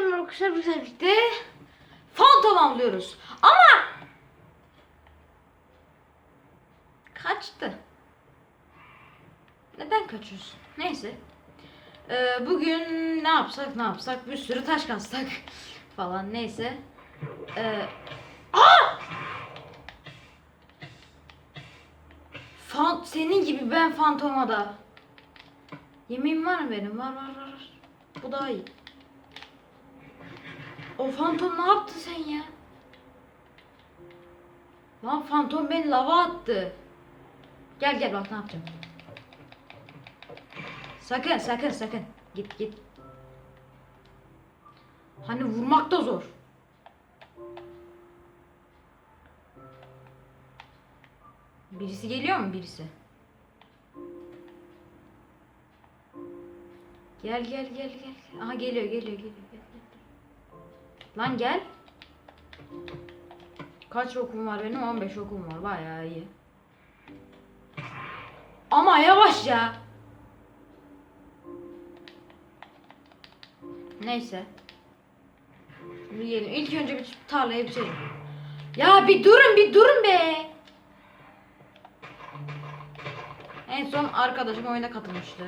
merhaba arkadaşlar bu birlikte Phantom avlıyoruz. Ama kaçtı. Neden kaçıyorsun? Neyse. Ee, bugün ne yapsak ne yapsak bir sürü taş kastak falan neyse. Ee, Aa! Fan, senin gibi ben fantoma da. Yemeğim var mı benim? Var var. var. Bu daha iyi. O fantom ne yaptı sen ya? Lan fantom beni lava attı. Gel gel bak ne yapacağım. Sakın sakın sakın. Git git. Hani vurmak da zor. Birisi geliyor mu birisi? Gel gel gel gel. Aha geliyor geliyor geliyor. geliyor. Lan gel. Kaç okum var benim? 15 okum var. Bayağı iyi. Ama yavaş ya. Neyse. Yiyelim. İlk önce bir tarlaya biçelim. Ya bir durun bir durun be. En son arkadaşım oyuna katılmıştı.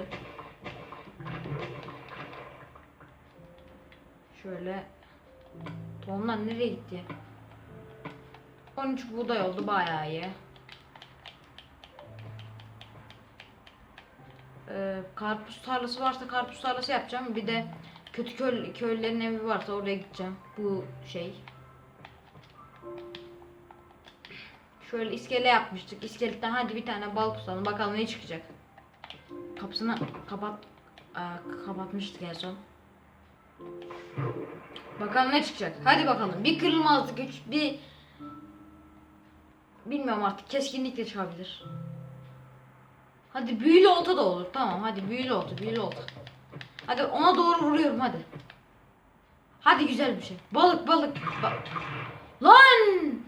Şöyle Tohumlar nereye gitti? 13 buğday oldu bayağı iyi. Ee, karpuz tarlası varsa karpuz tarlası yapacağım. Bir de kötü köy, köylülerin evi varsa oraya gideceğim. Bu şey. Şöyle iskele yapmıştık. İskeletten hadi bir tane bal tutalım. Bakalım ne çıkacak. Kapısını kapat kapatmıştık en son. Bakalım ne çıkacak. Hadi bakalım. Bir kırılmazlık güç, bir bilmiyorum artık keskinlikle çıkabilir. Hadi büyülü olta da olur. Tamam hadi büyülü olta, büyülü olta. Hadi ona doğru vuruyorum hadi. Hadi güzel bir şey. Balık balık. Ba Lan!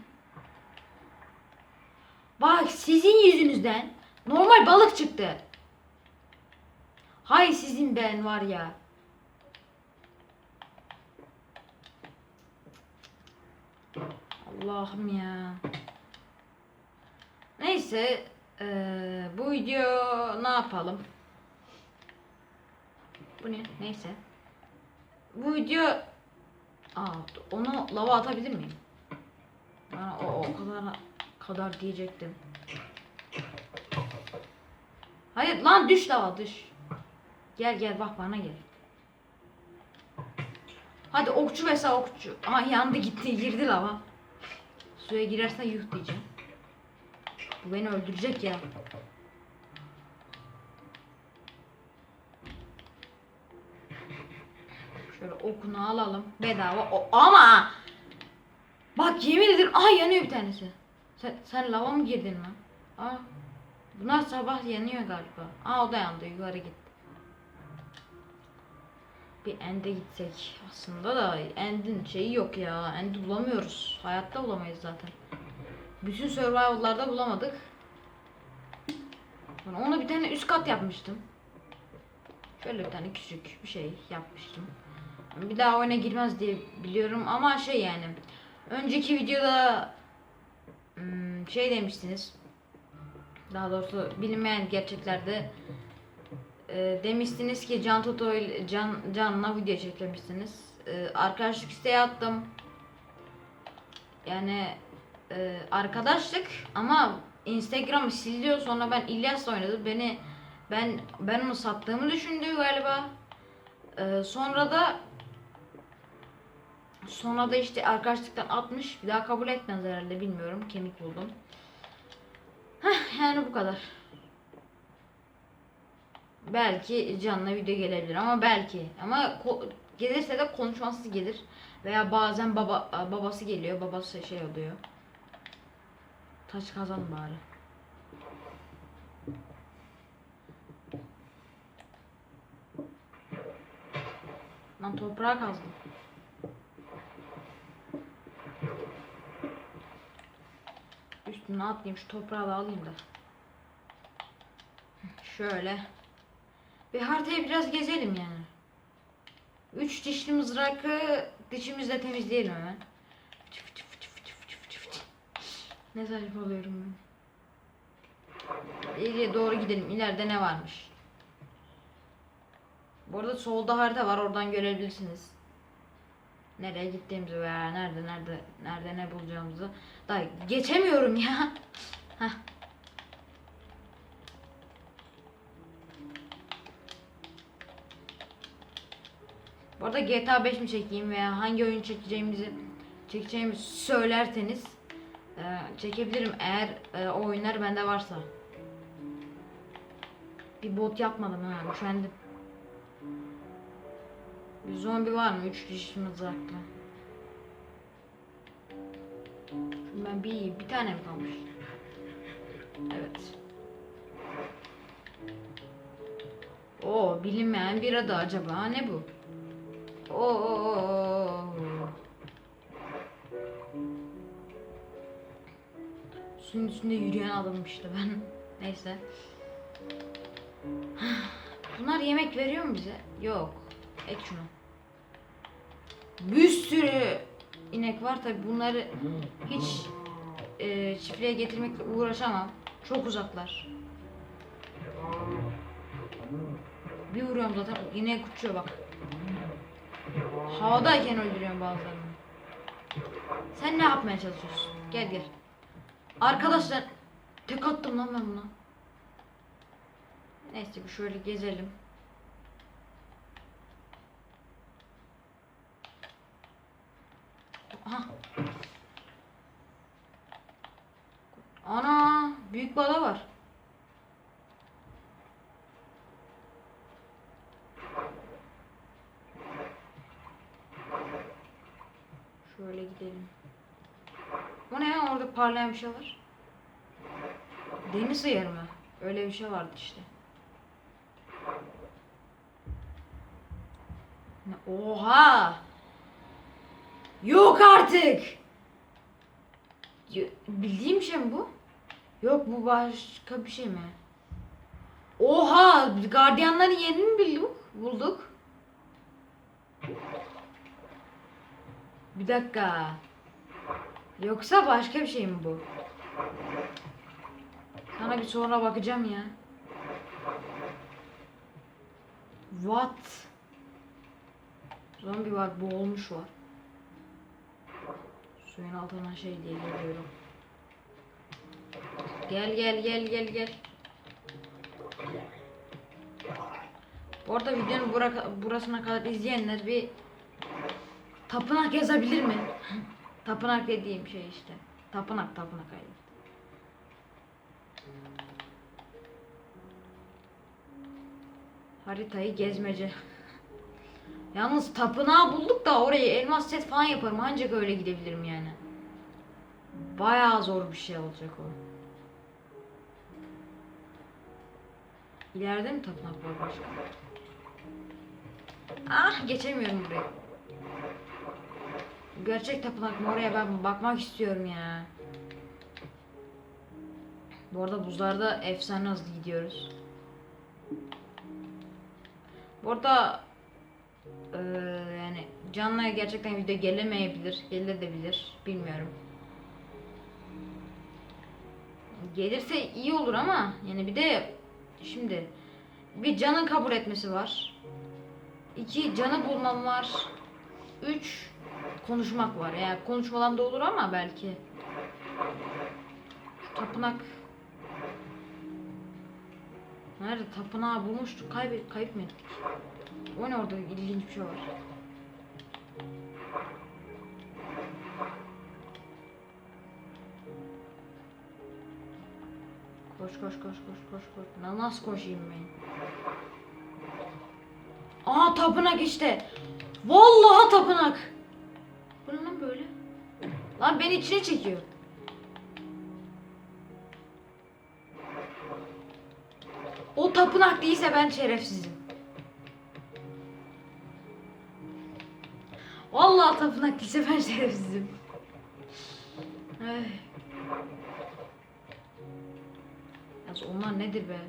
Bak sizin yüzünüzden normal balık çıktı. Hay sizin ben var ya. Allah'ım ya. Neyse eee, bu video ne yapalım? Bu ne? Neyse. Bu video Aa, onu lava atabilir miyim? Ben o, o kadar kadar diyecektim. Hayır lan düş lava düş. Gel gel bak bana gel. Hadi okçu mesela okçu. Aha yandı gitti girdi lava. Suya girersen yuh diyeceğim. Bu beni öldürecek ya. Şöyle okunu alalım. Bedava. O ama Bak yemin ederim ay yanıyor bir tanesi. Sen, sen lava mı girdin lan? Aa. Bunlar sabah yanıyor galiba. Aa o da yandı yukarı gitti. Bir ende gitsek aslında da endin şeyi yok ya. Endi bulamıyoruz. Hayatta bulamayız zaten. Bütün survival'larda bulamadık. Ben ona bir tane üst kat yapmıştım. Şöyle bir tane küçük bir şey yapmıştım. Bir daha oyuna girmez diye biliyorum ama şey yani. Önceki videoda hmm, şey demiştiniz. Daha doğrusu bilinmeyen gerçeklerde e, demiştiniz ki Can Toto ile Can Can'la video çekmişsiniz. E, arkadaşlık isteği attım. Yani e, arkadaşlık ama Instagram'ı siliyor sonra ben İlyas'la oynadım. Beni ben ben onu sattığımı düşündü galiba. E, sonra da sonra da işte arkadaşlıktan atmış. Bir daha kabul etmez herhalde bilmiyorum. Kemik buldum. Heh, yani bu kadar. Belki canlı video gelebilir ama belki. Ama gelirse de konuşması gelir. Veya bazen baba babası geliyor. Babası şey oluyor. Taş kazan bari. Lan toprağa kazdım. Üstüne atlayayım şu toprağı da alayım da. Şöyle. Bir haritayı biraz gezelim yani. Üç dişli mızrakı dişimizle temizleyelim hemen. Çıf çıf çıf çıf çıf çıf çıf. Ne saçmalıyorum ben. İleriye doğru gidelim. İleride ne varmış? Bu arada solda harita var. Oradan görebilirsiniz. Nereye gittiğimizi veya nerede nerede nerede ne bulacağımızı. Daha geçemiyorum ya. Heh. Bu arada GTA 5 mi çekeyim veya hangi oyun çekeceğimizi çekeceğimi söylerseniz e, çekebilirim eğer e, o oyunlar bende varsa. Bir bot yapmadım ha üşendim. Bir zombi var mı? Üç dişli mızraklı. Ben bir bir tane mi kalmış? Evet. O bilinmeyen bir adı acaba ne bu? Oo. Suyun üstünde yürüyen adamım işte ben. Neyse. Bunlar yemek veriyor mu bize? Yok. Ek şunu. Bir sürü inek var tabi bunları hiç e, çiftliğe getirmekle uğraşamam. Çok uzaklar. Bir vuruyorum zaten inek uçuyor bak. Havadayken öldürüyorum bazılarını. Sen ne yapmaya çalışıyorsun? Gel gel. Arkadaşlar tek attım lan ben buna. Neyse bir şöyle gezelim. Aha. Ana büyük bala var. Şöyle gidelim. O ne ya orada parlayan bir şey var. Deniz sıyarı mı? Öyle bir şey vardı işte. Oha! Yok artık! Bildiğim şey mi bu? Yok bu başka bir şey mi? Oha! Gardiyanların yerini mi bulduk? Bulduk. Bir dakika. Yoksa başka bir şey mi bu? Sana bir sonra bakacağım ya. What? Zombi var, boğulmuş var. Suyun altına şey diye geliyorum. Gel gel gel gel gel. Bu arada videonun bura, burasına kadar izleyenler bir tapınak yazabilir mi? Tapınak dediğim şey işte. Tapınak tapınak hayır. Haritayı gezmece. Yalnız tapınağı bulduk da oraya elmas set falan yaparım ancak öyle gidebilirim yani. Bayağı zor bir şey olacak o. İleride mi tapınak var başka? Ah geçemiyorum buraya. Gerçek tapınak mı oraya ben bakmak istiyorum ya. Bu arada buzlarda efsane hızlı gidiyoruz. Bu arada eee, yani canlı gerçekten video gelemeyebilir, gelebilir, bilmiyorum. Gelirse iyi olur ama yani bir de şimdi bir canın kabul etmesi var. İki canı bulmam var. Üç konuşmak var. Yani konuşmadan da olur ama belki. Şu tapınak Nerede tapınağı bulmuştuk kaybet kayıp mı ettik? O ne orada ilginç bir şey var. Koş koş koş koş koş koş. Na- Nasıl koşayım ben? Aa tapınak işte. Vallahi tapınak. Lan beni içine çekiyor. O tapınak değilse ben şerefsizim. Vallahi tapınak değilse ben şerefsizim. Ay. Yalnız onlar nedir be?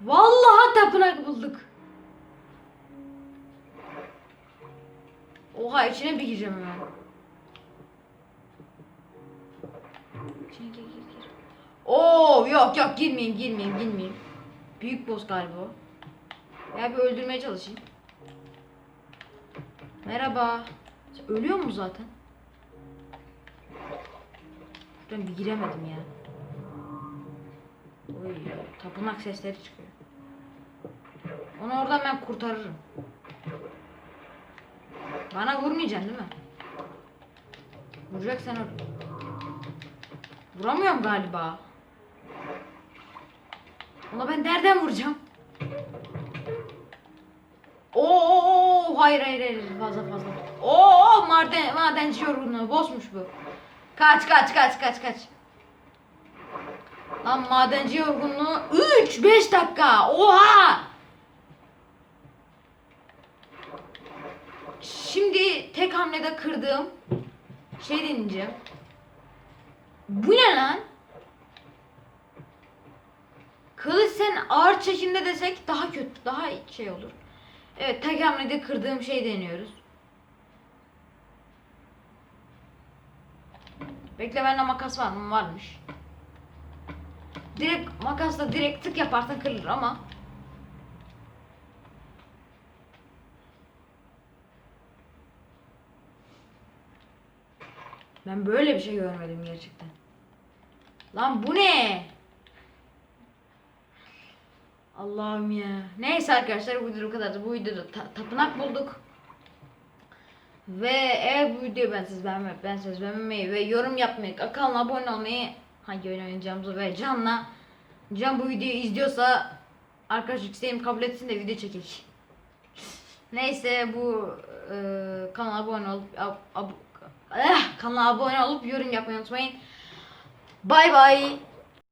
Vallahi tapınak bulduk. Oha içine bir gireceğim hemen. Oo yok yok girmeyeyim girmeyeyim girmeyeyim. Büyük boss galiba. Ya bir öldürmeye çalışayım. Merhaba. Sen ölüyor mu zaten? Şuradan bir giremedim ya. Oy, tapınak sesleri çıkıyor. Onu oradan ben kurtarırım. Bana vurmayacaksın değil mi? Vuracaksan öl. Vuramıyorum galiba. Ona ben nereden vuracağım? Oo hayır hayır hayır fazla fazla. Oo maden madenci yorgunluğu bozmuş bu. Kaç kaç kaç kaç kaç. Lan madenci yorgunluğu 3 5 dakika. Oha! Şimdi tek hamlede kırdığım şey deneyeceğim. Bu ne lan? Kılıç sen ağır çekimde desek daha kötü, daha şey olur. Evet, tek hamlede kırdığım şey deniyoruz. Bekle bende makas var mı? Varmış. Direkt makasla direkt tık yaparsan kırılır ama Ben böyle bir şey görmedim gerçekten. Lan bu ne? Allah'ım ya. Neyse arkadaşlar bu video bu kadardı. Bu videoda ta- tapınak bulduk. Ve eğer bu videoyu ben siz beğenmeyi, ben siz beğenmeyi ve yorum yapmayı, kanala abone olmayı, hangi oyun oynayacağımızı ve Can'la Can bu videoyu izliyorsa arkadaşlık isteğimi kabul etsin de video çekecek. Neyse bu e, kanala abone olup ab, ab, eh, kanala abone olup yorum yapmayı unutmayın. Bay bay.